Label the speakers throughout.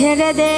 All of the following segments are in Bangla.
Speaker 1: ছেড়ে দে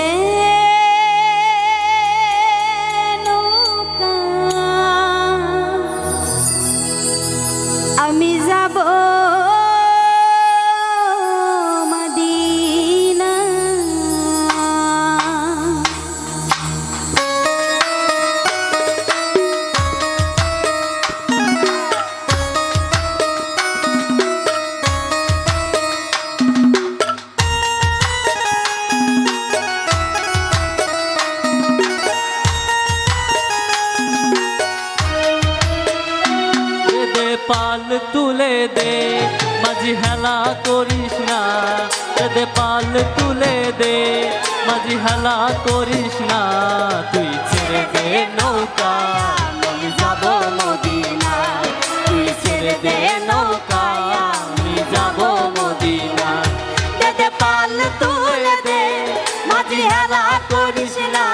Speaker 2: তুলে দে, মাঝি হেলা করিস না। দে পাল তুলে দে, মাঝি হেলা করিস না। তুই ছেড়ে দে নৌকা, আমি যাব মদিনা তুই ছেড়ে দে নৌকা, আমি যাব মদিনা
Speaker 1: দে পাল তুলে দে, মাঝি হেলা করিস না।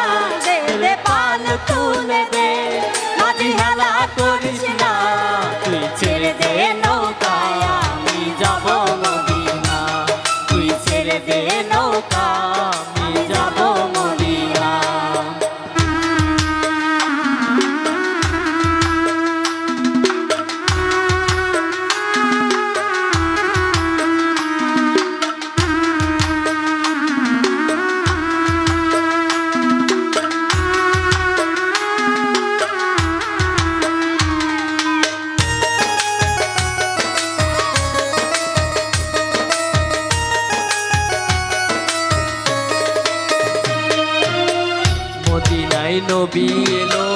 Speaker 2: নৌকা আমি যাব মদিনায় নবী এলো,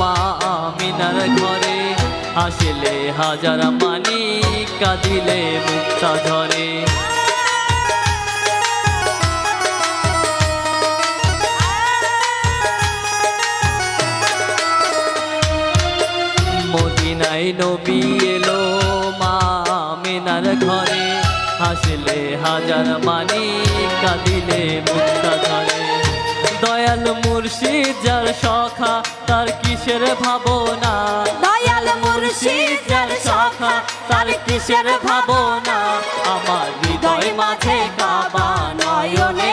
Speaker 2: মা আমিনার ঘরে। আসলে হাজার মানি কাঁদিলে মুক্তা ঝরে মদিনায় নবী এলো, মা আমিনার ঘরে। আসলে হাজার মানি কাঁদিলে মুক্তা ঝরে দয়াল মুর্শিদ যার সখা তার কিসের ভাবনা?
Speaker 1: দয়াল মুর্শিদ যার সখা
Speaker 2: তার কিসের ভাবনা? আমার হৃদয় মাঝে কাবা নয়নে